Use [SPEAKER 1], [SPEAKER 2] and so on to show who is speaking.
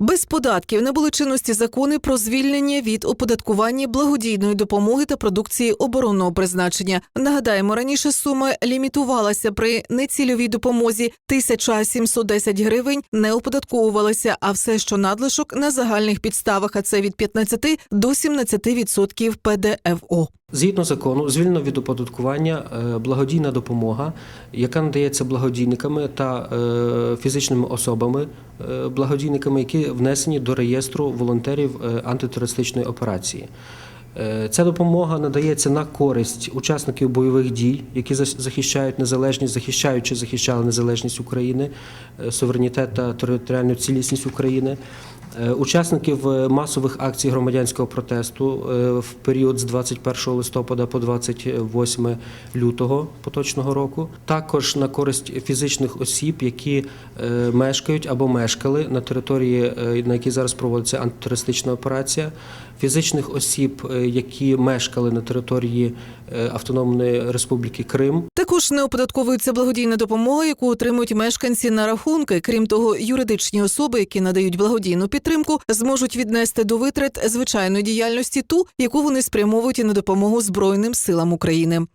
[SPEAKER 1] Без податків набули чинності закони про звільнення від оподаткування благодійної допомоги та продукції оборонного призначення. Нагадаємо, раніше сума лімітувалася при нецільовій допомозі 1710 гривень, не оподатковувалася, а все, що надлишок на загальних підставах, а це від 15 до 17% ПДФО.
[SPEAKER 2] Згідно закону, звільнено від оподаткування е, благодійна допомога, яка надається благодійниками та е, фізичними особами, е, благодійниками, які внесені до реєстру волонтерів антитерористичної операції. Ця допомога надається на користь учасників бойових дій, які захищають незалежність, захищають чи захищали незалежність України, суверенітет та територіальну цілісність України. Е, Учасників е, масових акцій громадянського протесту е, в період з 21 листопада по 28 лютого поточного року, також на користь фізичних осіб, які мешкають або мешкали на території, на якій зараз проводиться антитерористична операція, фізичних осіб, які мешкали на території Автономної Республіки Крим,
[SPEAKER 1] Також не оподатковується благодійна допомога, яку отримують мешканці на рахунки. Крім того, юридичні особи, які надають благодійну підтримку, зможуть віднести до витрат звичайної діяльності ту, яку вони спрямовують на допомогу Збройним силам України.